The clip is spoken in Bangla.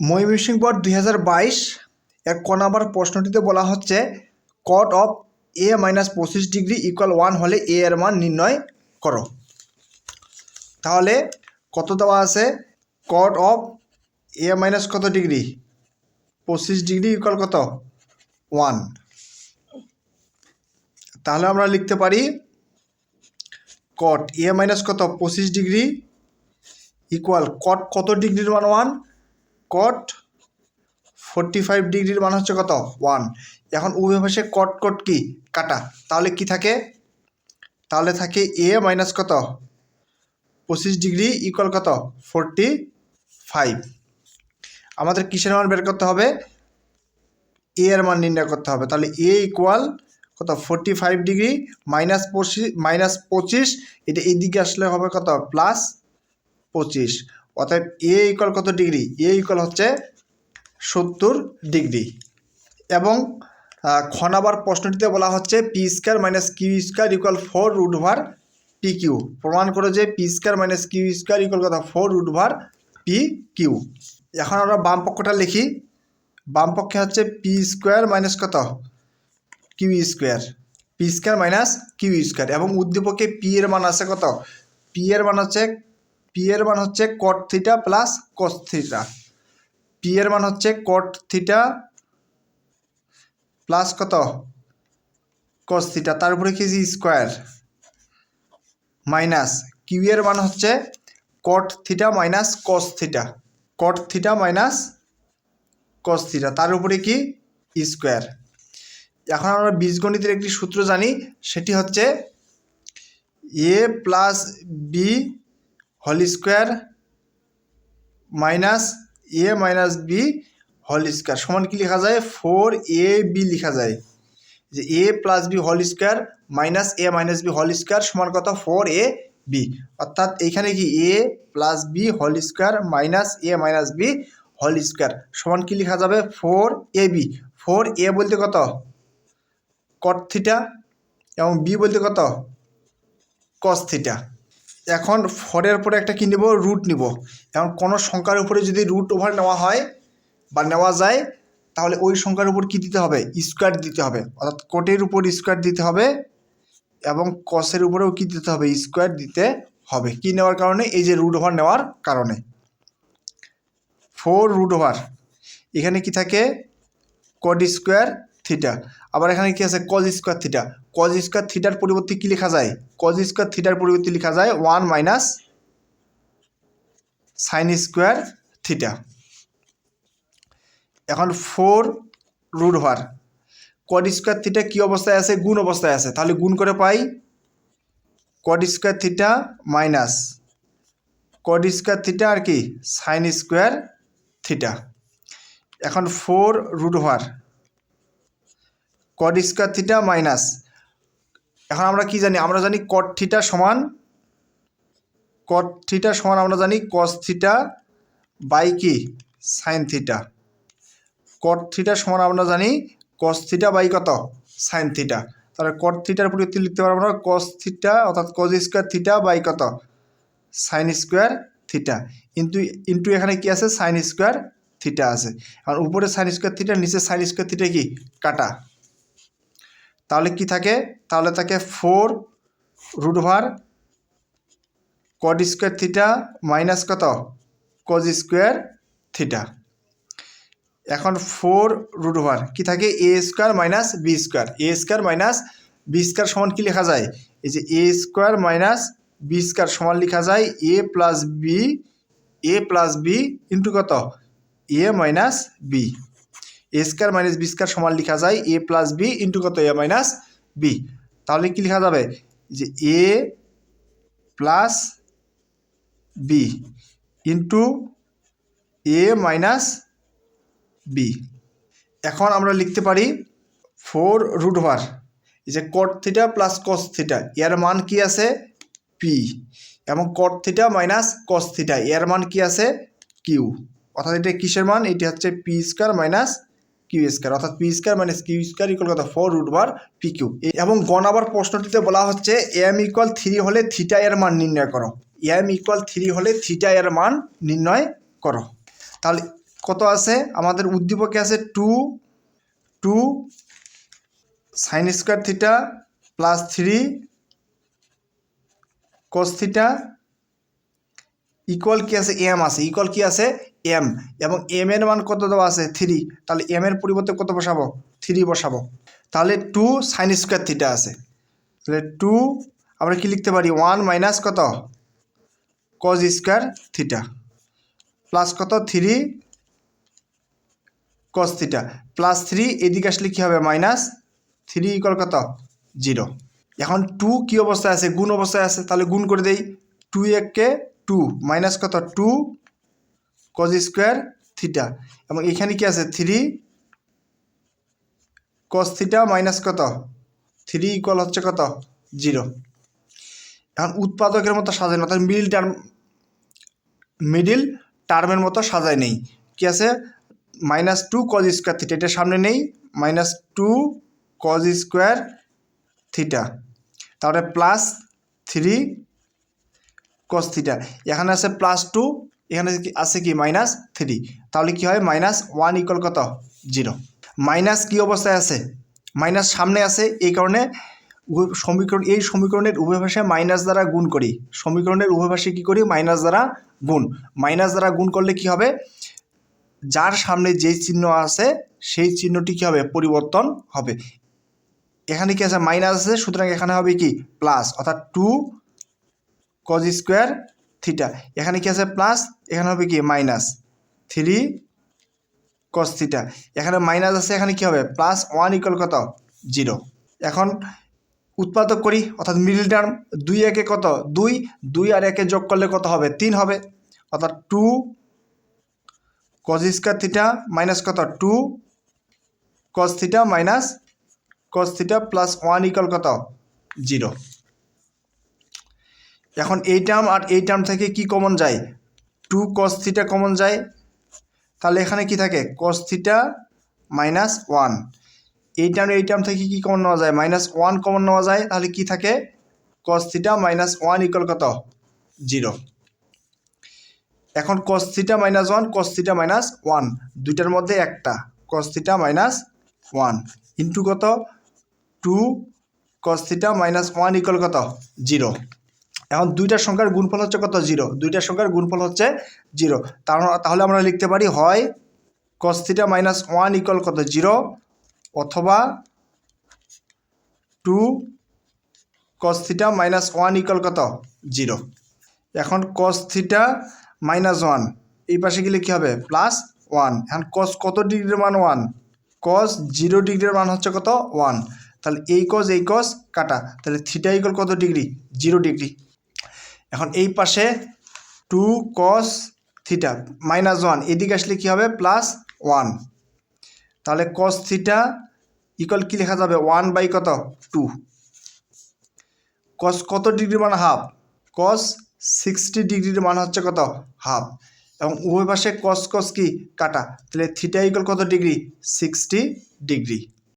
ময়মনসিং বোর্ড দুই হাজার বাইশ এক ক নাম্বার প্রশ্নটিতে বলা হচ্ছে কট অফ এ মাইনাস পঁচিশ ডিগ্রি ইকুয়াল ওয়ান হলে এ এর মান নির্ণয় করো। তাহলে কত দেওয়া আছে? কট অফ এ মাইনাস কত ডিগ্রি? পঁচিশ ডিগ্রি ইকুয়াল কত? ওয়ান। তাহলে আমরা লিখতে পারি কট এ মাইনাস কত? পঁচিশ ডিগ্রি ইকুয়াল কট কত ডিগ্রির মান ওয়ান? কট ফোরটি ফাইভ ডিগ্রির মান হচ্ছে কত? ওয়ান এখন উভয় পাশে কট কট কি? কাটা। তাহলে কি থাকে? তাহলে থাকে এ মাইনাস কত? পঁচিশ ডিগ্রি ইকুয়াল কত? ফোরটি ফাইভ আমাদের কিসের মান বের করতে হবে? এ এর মান নির্ণয় করতে হবে। তাহলে এ ইকুয়াল কত? ফোরটি ফাইভ ডিগ্রি মাইনাস পঁচিশ মাইনাস পঁচিশ। এটা এই দিকে আসলে হবে কত? প্লাস পঁচিশ। অর্থাৎ এ ইকল কত ডিগ্রি এ ইকল হচ্ছে সত্তর ডিগ্রি এবং আহ, খ নাম্বার প্রশ্নটিতে বলা হচ্ছে P square minus Q square equal four root over P Q প্রমাণ করো যে P square minus Q square equal কত? Four root over P Q এখন আমরা বাম পক্ষটা লিখি। বাম পক্ষে হচ্ছে পি স্কোয়ার মাইনাস কত? Q square P square minus Q square এবং উদ্দীপকে পি এর মান আছে কত? পি এর মান হচ্ছে পি এর মান হচ্ছে cot theta plus cos theta P এর মান হচ্ছে কট থিটা প্লাস কত? কস থিটা তার উপরে কি স্কোয়ার মাইনাস কিউ এর মান হচ্ছে cot theta minus cos theta cot theta minus cos theta তার উপরে কি? স্কোয়ার এখন আমরা বীজগণিতের একটি সূত্র জানি, সেটি হচ্ছে A plus B whole square minus A minus B whole square. সমান কি লেখা যায়? ফোর এ বি লেখা যায়। যে A plus B whole square minus A minus B whole square সমান কত? Four A B. অর্থাৎ এইখানে কি A plus B whole square minus A minus B whole square. সমান কি লেখা যাবে? Four A B. Four A বলতে কত? কট থিটা এবং বি বলতে কত? কস থিটা এখন ফরের পরে একটা কী নেব? রুট নিব। এখন কোনো সংখ্যার উপরে যদি রুট ওভার নেওয়া হয় বা নেওয়া যায়, তাহলে ওই সংখ্যার উপর কী দিতে হবে? স্কোয়ার দিতে হবে। অর্থাৎ কোটের উপর স্কোয়ার দিতে হবে এবং কসের উপরেও কী দিতে হবে? স্কোয়ার দিতে হবে। কি নেওয়ার কারণে? এই যে রুট ওভার নেওয়ার কারণে। ফোর রুট ওভার এখানে কি থাকে? কড স্কোয়ার থিটা আবার এখানে কি আছে? Cos square theta cos square থিটার পরিবর্তে কি লেখা যায়? কজ স্কোয়ার থিটার পরিবর্তে লেখা যায় one minus sine square theta. এখন four root over cos square theta কী অবস্থায় আছে? গুণ অবস্থায় আছে। তাহলে গুণ করে পাই cos square theta minus cos square theta আর কি সাইন স্কোয়ার থিটা। এখন four root over cos square theta minus এখন আমরা কি জানি? আমরা জানি কট থিটা সমান কট থিটা সমান আমরা জানি কস থিটা বাই কি? সাইন থিটা কট থিটা সমান আমরা জানি কস থিটা বাই কত? সাইন থিটা তাহলে কট থিটার পরিবর্তে লিখতে পারব আমরা কস থিটা অর্থাৎ কজ স্কোয়ার থিটা বাই কত? Sine square theta into into এখানে কি আছে? সাইন স্কোয়ার থিটা আছে। আর উপরে সাইন স্কোয়ার থিটা নিচে সাইন স্কোয়ার থিটা কি? কাটা। তাহলে কি থাকে? তাহলে থাকে four root over cos square theta minus কত? কজ স্কোয়ার থিটা এখন ফোর রুট ওভার কি থাকে? A square minus B square A square minus B square সমান কি লেখা যায়? এই যে A square minus B square সমান লেখা যায় A plus B A plus B into কত? A minus B A square minus B square সমান লেখা যায় এ প্লাস বি ইন্টু কত এ মাইনাস বি তাহলে কি লেখা যাবে? যে A plus B into A minus B এখন আমরা লিখতে পারি ফোর রুট ওভার এই যে cot theta plus cos theta এর মান কি আছে? পি এবং cot theta minus cos theta এর মান কি আছে? কিউ অর্থাৎ এটা কিসের মান? এটি হচ্ছে p square minus q square অর্থাৎ p square minus q square equal কত? ফোর রুট বার পি কিউ এবং গ নাম্বার প্রশ্নটিতে বলা হচ্ছে এম ইকুয়াল থ্রি হলে থিটা এর মান নির্ণয় করো। এম ইকুয়াল থ্রি হলে থিটা এর মান নির্ণয় করো। তাহলে কত আছে? আমাদের উদ্দীপকে আছে two two sine square theta plus three cos theta equal কি আছে? এম আছে। ইকুয়াল কি আছে? এম এবং এম এর মান কত দেওয়া আছে? থ্রি তাহলে এম এর পরিবর্তে কত বসাবো? থ্রি বসাবো। তাহলে টু সাইন স্কোয়ার থিটা আছে। তাহলে টু আমরা কি লিখতে পারি? ওয়ান মাইনাস কত? কজ স্কোয়ার থিটা প্লাস কত? Three cos theta plus three এদিকে আসলে কী হবে? মাইনাস থ্রি ইকুয়াল কত? জিরো এখন টু কী অবস্থায় আছে? গুণ অবস্থায় আছে। তাহলে গুণ করে দেই। টু এককে টু মাইনাস কত? টু কজ স্কোয়ার থিটা এবং এখানে কি আছে? থ্রি কস থিটা মাইনাস কত? থ্রি ইকুয়াল হচ্ছে কত? জিরো এখন উৎপাদকের মতো সাজানো অর্থাৎ মিডিল টার্ম মিডিল টার্মের মতো সাজায় নেই। কি আছে? Minus two cos square theta এটা সামনে নেই। Minus two cos square theta তারপরে প্লাস থ্রি কস থিটা এখানে আছে প্লাস টু এখানে আছে কি? মাইনাস থ্রি তাহলে কি হয়? মাইনাস ওয়ান ইকুয়াল কত? জিরো মাইনাস কি অবস্থায় আছে? মাইনাস সামনে আছে, এই কারণে সমীকরণ, এই সমীকরণের উভয় মাইনাস দ্বারা গুণ করি। সমীকরণের উভয় ভাষায় কী করি? মাইনাস দ্বারা গুণ। মাইনাস দ্বারা গুণ করলে কি হবে? যার সামনে যেই চিহ্ন আছে, সেই চিহ্নটি কী হবে? পরিবর্তন হবে। এখানে কি আছে? মাইনাস আছে। সুতরাং এখানে হবে কি? প্লাস অর্থাৎ টু কজ স্কোয়ার থিটা এখানে কি আছে প্লাস এখানে হবে কি মাইনাস থ্রি কস থিটা এখানে মাইনাস আছে, এখানে কি হবে? প্লাস ওয়ান ইকুয়াল কত? জিরো এখন উৎপাদক করি, অর্থাৎ মিডল টার্ম দুই একে কত? দুই। দুই আর একে যোগ করলে কত হবে? তিন হবে। অর্থাৎ two cos square theta minus কত? Two cos theta minus cos theta plus one equal কত? জিরো এখন এই টার্ম আর এই টার্ম থেকে কি কমন যায়? টু কস থিটা কমন যায়। তাহলে এখানে কি থাকে? কস থিটা মাইনাস ওয়ান এই টার্ম এই টার্ম থেকে কি কমন নেওয়া যায়? মাইনাস ওয়ান কমন নেওয়া যায়। তাহলে কি থাকে? Cos theta minus one equal কত? জিরো এখন cos theta minus one cos theta minus one দুইটার মধ্যে একটা। Cos theta minus one into কত? Two cos theta minus one equal কত? জিরো এখন দুইটার সংখ্যার গুণফল হচ্ছে কত? জিরো। দুইটার সংখ্যার গুণফল হচ্ছে জিরো। তাহলে আমরা লিখতে পারি হয় cos theta minus one equal কত? জিরো। অথবা two cos theta minus one equal কত? জিরো। এখন কস থিটা মাইনাস ওয়ান এই পাশে গেলে কী হবে? প্লাস ওয়ান এখন কস কত ডিগ্রির মান ওয়ান কস জিরো ডিগ্রির মান হচ্ছে কত? ওয়ান তাহলে এই কস এই কস কাটা। তাহলে থিটা ইকুয়াল কত ডিগ্রি? Zero degree. এখন এই পাশে two cos theta minus one এদিকে আসলে কী হবে? প্লাস ওয়ান তাহলে কস থিটা ইকুয়াল কী লেখা যাবে? ওয়ান বাই কত? টু কস কত ডিগ্রির মান হাফ কস সিক্সটি ডিগ্রির মান হচ্ছে কত? হাফ এবং উভয় পাশে কস কস কি? কাটা। তাহলে থিটা ইকুয়াল কত ডিগ্রি? Sixty degree.